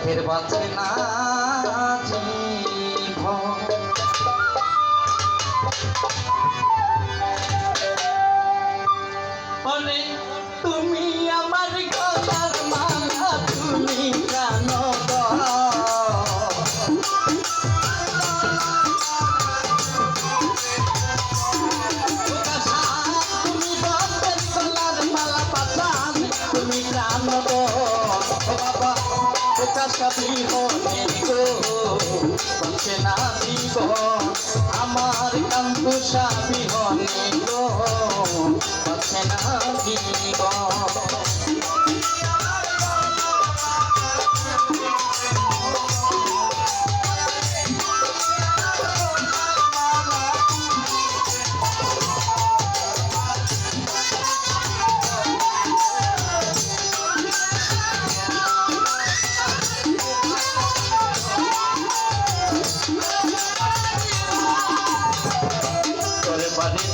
সুখের বাঁচে না তুমি আমার গলার প্রকাশা বিহনে গো বাঁচে না জীবন আমার কান্তুষা গো পথে না জীবন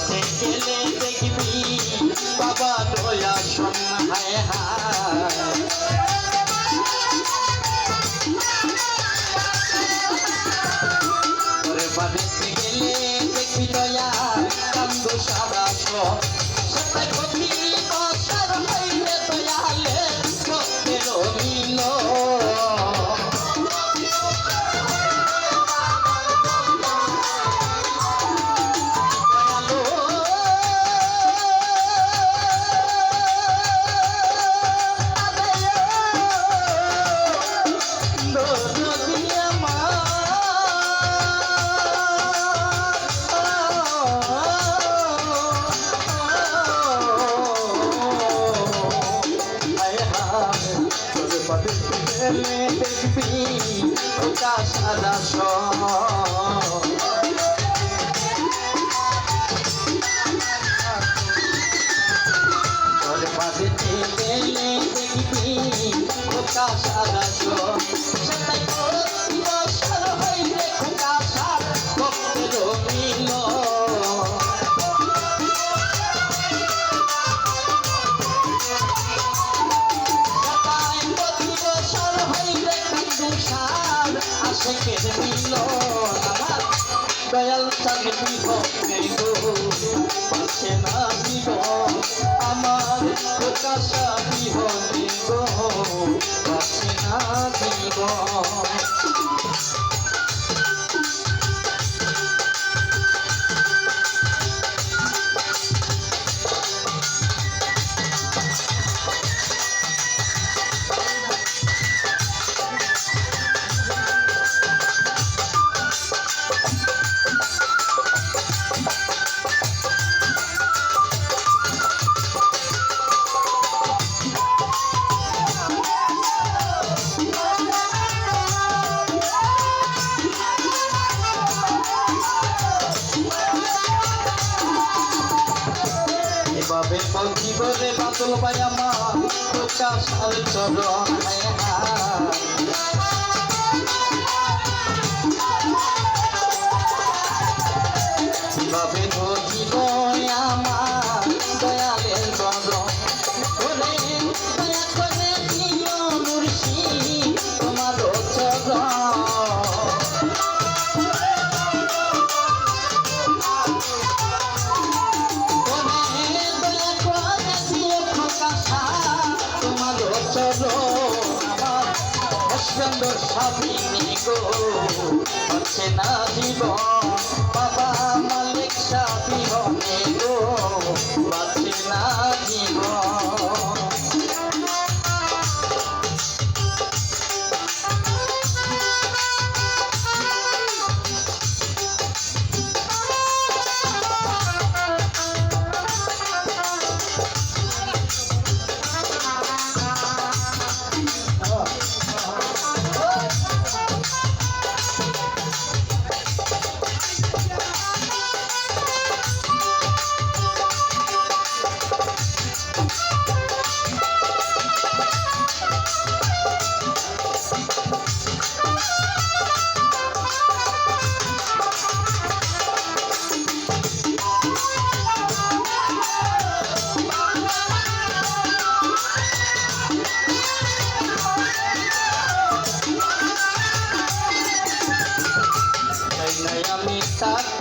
গেলে দেখবি বাবা দয়া শোন হায়। দেখবি সাদা সব তোর বাড়িতে গেলে দেখবি খোকা সারা আমার দয়াল হবে গো পাচ্ছে না জীবন আমার প্রকাশা বিহনে গো পাচ্ছে না জীবন বলে বাতল তোকা সাল প্রকাশাল চরণ স্বামী গো হচ্ছে না জীবন? বাবা মালিক সাথী হবে গো।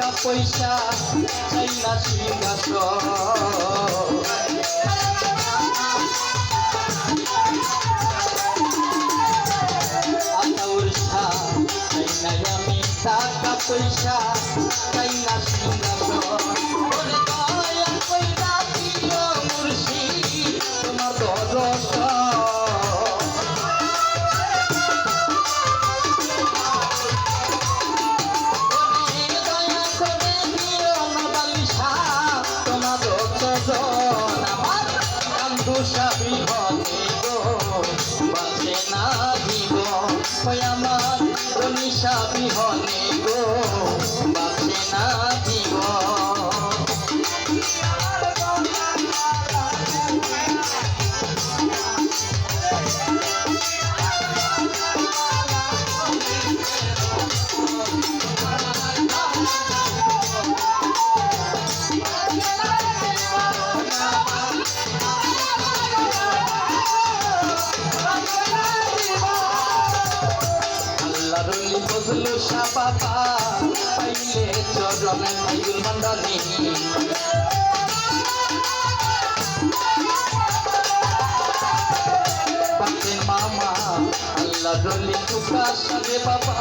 টাকা পয়সা চাই না সিংহাসন? আতাউর পয়সা। হয় শাহ বাবা পাইলে চরণে ভাইগুল মন্ডলী মামা আল্লাহর অলি টুকা সারে বাবা।